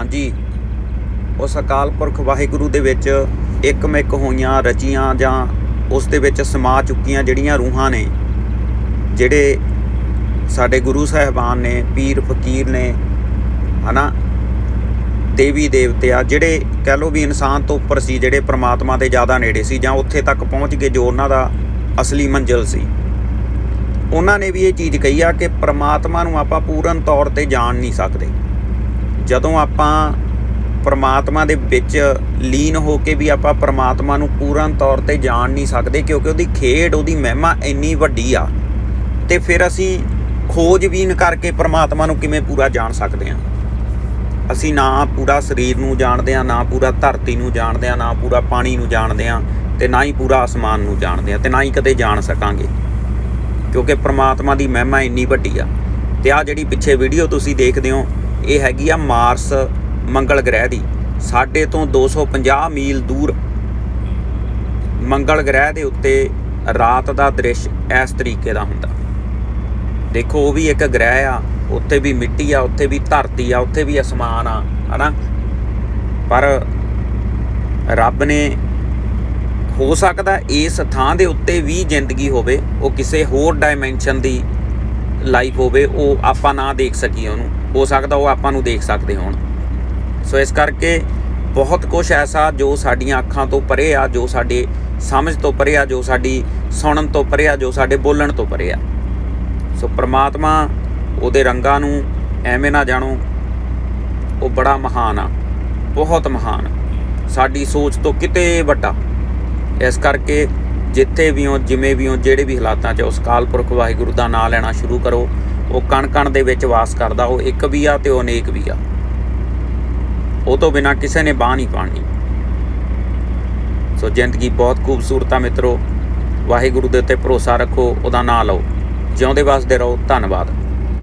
ਹਾਂਜੀ। ਉਸ ਅਕਾਲ ਪੁਰਖ ਵਾਹਿਗੁਰੂ ਦੇ ਵਿੱਚ ਇੱਕਮਿਕ ਹੋਈਆਂ ਰਚੀਆਂ ਜਾਂ ਉਸ ਦੇ ਵਿੱਚ ਸਮਾ ਚੁੱਕੀਆਂ ਜਿਹੜੀਆਂ ਰੂਹਾਂ ਨੇ, ਜਿਹੜੇ ਸਾਡੇ ਗੁਰੂ ਸਾਹਿਬਾਨ ਨੇ, ਪੀਰ ਫਕੀਰ ਨੇ, ਹਨਾ, ਦੇਵੀ ਦੇਵਤੇ ਆ ਜਿਹੜੇ ਕਹਿ ਲੋ ਵੀ ਇਨਸਾਨ ਤੋਂ ਉੱਪਰ ਸੀ, ਜਿਹੜੇ ਪ੍ਰਮਾਤਮਾ ਦੇ ਜ਼ਿਆਦਾ ਨੇੜੇ ਸੀ ਜਾਂ ਉੱਥੇ ਤੱਕ ਪਹੁੰਚ ਗਏ ਜੋ ਉਹਨਾਂ ਦਾ ਅਸਲੀ ਮੰਜ਼ਿਲ ਸੀ। ਉਹਨਾਂ ਨੇ ਵੀ ਇਹ ਚੀਜ਼ ਕਹੀ ਆ ਕਿ ਪ੍ਰਮਾਤਮਾ ਨੂੰ ਆਪਾਂ ਪੂਰਨ ਤੌਰ ਤੇ ਜਾਣ ਨਹੀਂ ਸਕਦੇ। ਜਦੋਂ ਆਪਾਂ ਪਰਮਾਤਮਾ ਦੇ ਵਿੱਚ ਲੀਨ ਹੋ ਕੇ ਵੀ ਆਪਾਂ ਪਰਮਾਤਮਾ ਨੂੰ ਪੂਰਨ ਤੌਰ ਤੇ ਜਾਣ ਨਹੀਂ ਸਕਦੇ ਕਿਉਂਕਿ ਉਹਦੀ ਖੇਡ, ਉਹਦੀ ਮਹਿਮਾ ਇੰਨੀ ਵੱਡੀ ਆ, ਤੇ ਫਿਰ ਅਸੀਂ ਖੋਜਬੀਨ ਕਰਕੇ ਪਰਮਾਤਮਾ ਨੂੰ ਕਿਵੇਂ ਪੂਰਾ ਜਾਣ ਸਕਦੇ ਹਾਂ? ਅਸੀਂ ਨਾ ਪੂਰਾ ਸਰੀਰ ਨੂੰ ਜਾਣਦੇ ਆ ਨਾ ਪੂਰਾ ਧਰਤੀ ਨੂੰ ਜਾਣਦੇ ਆ ਨਾ ਪੂਰਾ ਪਾਣੀ ਨੂੰ ਜਾਣਦੇ ਆ ਤੇ ਨਾ ਹੀ ਪੂਰਾ ਆਸਮਾਨ ਨੂੰ ਜਾਣਦੇ ਆ ਤੇ ਨਾ ਹੀ ਕਦੇ ਜਾਣ ਸਕਾਂਗੇ। ਕਿਉਂਕਿ ਪ੍ਰਮਾਤਮਾ ਦੀ ਮਹਿਮਾ ਇੰਨੀ ਵੱਡੀ ਆ। ਤੇ ਆ ਜਿਹੜੀ ਪਿੱਛੇ ਵੀਡੀਓ ਤੁਸੀਂ ਦੇਖਦੇ ਹੋ ਇਹ ਹੈਗੀ ਆ ਮਾਰਸ ਮੰਗਲ ਗ੍ਰਹਿ ਦੀ। ਸਾਡੇ ਤੋਂ 250 ਮੀਲ ਦੂਰ ਮੰਗਲ ਗ੍ਰਹਿ ਦੇ ਉੱਤੇ ਰਾਤ ਦਾ ਦ੍ਰਿਸ਼ ਇਸ ਤਰੀਕੇ ਦਾ ਹੁੰਦਾ। ਦੇਖੋ, ਉਹ ਵੀ ਇੱਕ ਗ੍ਰਹਿ ਆ, ਉੱਥੇ ਵੀ ਮਿੱਟੀ ਆ, ਉੱਥੇ ਵੀ ਧਰਤੀ ਆ, ਉੱਥੇ ਵੀ ਅਸਮਾਨ ਆ, ਹਨਾ? ਪਰ ਰੱਬ ਨੇ ਹੋ ਸਕਦਾ ਇਸ ਥਾਂ ਦੇ ਉੱਤੇ ਵੀ ਜ਼ਿੰਦਗੀ ਹੋਵੇ, ਉਹ ਕਿਸੇ ਹੋਰ ਡਾਈਮੈਂਸ਼ਨ ਦੀ ਲਾਈਫ ਹੋਵੇ, ਉਹ ਆਪਾਂ ਨਾ ਦੇਖ ਸਕੀਏ ਉਹਨੂੰ। ਹੋ ਸਕਦਾ ਉਹ ਆਪਾਂ ਨੂੰ ਦੇਖ ਸਕਦੇ ਹੋਣ। ਸੋ ਇਸ ਕਰਕੇ ਬਹੁਤ ਕੁਝ ਐਸਾ ਜੋ ਸਾਡੀਆਂ ਅੱਖਾਂ ਤੋਂ ਪਰੇ ਆ, ਜੋ ਸਾਡੇ ਸਮਝ ਤੋਂ ਪਰੇ ਆ, ਜੋ ਸਾਡੀ ਸੁਣਨ ਤੋਂ ਪਰੇ ਆ, ਜੋ ਸਾਡੇ ਬੋਲਣ ਤੋਂ ਪਰੇ ਆ। ਸੋ ਪ੍ਰਮਾਤਮਾ ਉਹਦੇ ਰੰਗਾਂ ਨੂੰ ਐਵੇਂ ਨਾ ਜਾਣੋ, ਉਹ ਬੜਾ ਮਹਾਨ ਆ, ਬਹੁਤ ਮਹਾਨ। ਸਾਡੀ ਸੋਚ ਤੋਂ ਕਿਤੇ ਵੱਡਾ। ਇਸ ਕਰਕੇ ਜਿੱਥੇ ਵੀ ਹੋ, ਜਿਵੇਂ ਵੀ ਹੋ, ਜਿਹੜੇ ਵੀ ਹਾਲਾਤਾਂ 'ਚ ਉਸ ਕਾਲ ਪੁਰਖ ਵਾਹਿਗੁਰੂ ਦਾ ਨਾਮ ਲੈਣਾ ਸ਼ੁਰੂ ਕਰੋ। ਉਹ ਕਣ ਕਣ ਦੇ ਵਿੱਚ ਵਾਸ ਕਰਦਾ, ਉਹ ਇੱਕ ਵੀ ਆ ਤੇ ਉਹ ਅਨੇਕ ਵੀ ਆ। ਉਹ ਤੋਂ ਬਿਨਾ ਕਿਸੇ ਨੇ ਬਾਹ ਨਹੀਂ ਪਾਣੀ। ਸੋ ਜ਼ਿੰਦਗੀ ਬਹੁਤ ਖੂਬਸੂਰਤ ਆ ਮਿੱਤਰੋ। ਵਾਹਿਗੁਰੂ ਦੇ ਉੱਤੇ ਭਰੋਸਾ ਰੱਖੋ, ਉਹਦਾ ਨਾਮ ਲਓ। ਜਿਉਂਦੇ ਵਸਦੇ ਰਹੋ, ਧੰਨਵਾਦ।